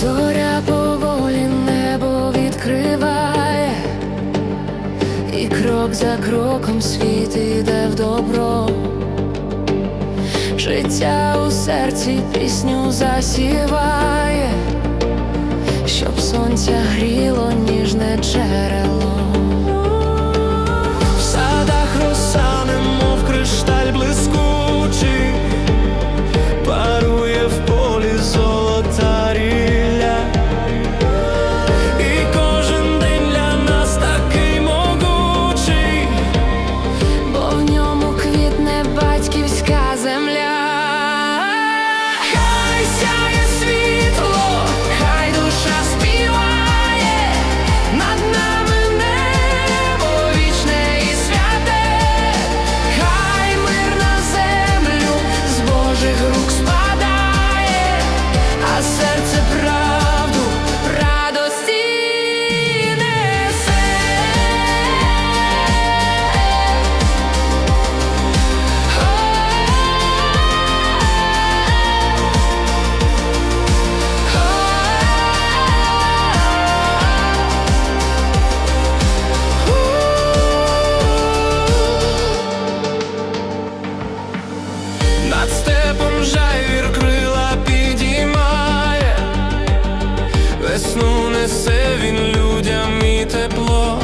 Зоря поволі небо відкриває, і крок за кроком світ іде в добро, життя у серці пісню засіває, щоб сонця гріло ніжне чере. Унесе він людям і тепло.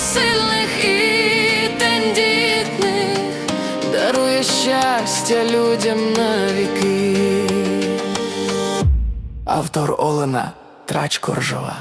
сильних і тендітних, дарує щастя людям на віки. Автор Олена Трачкоржова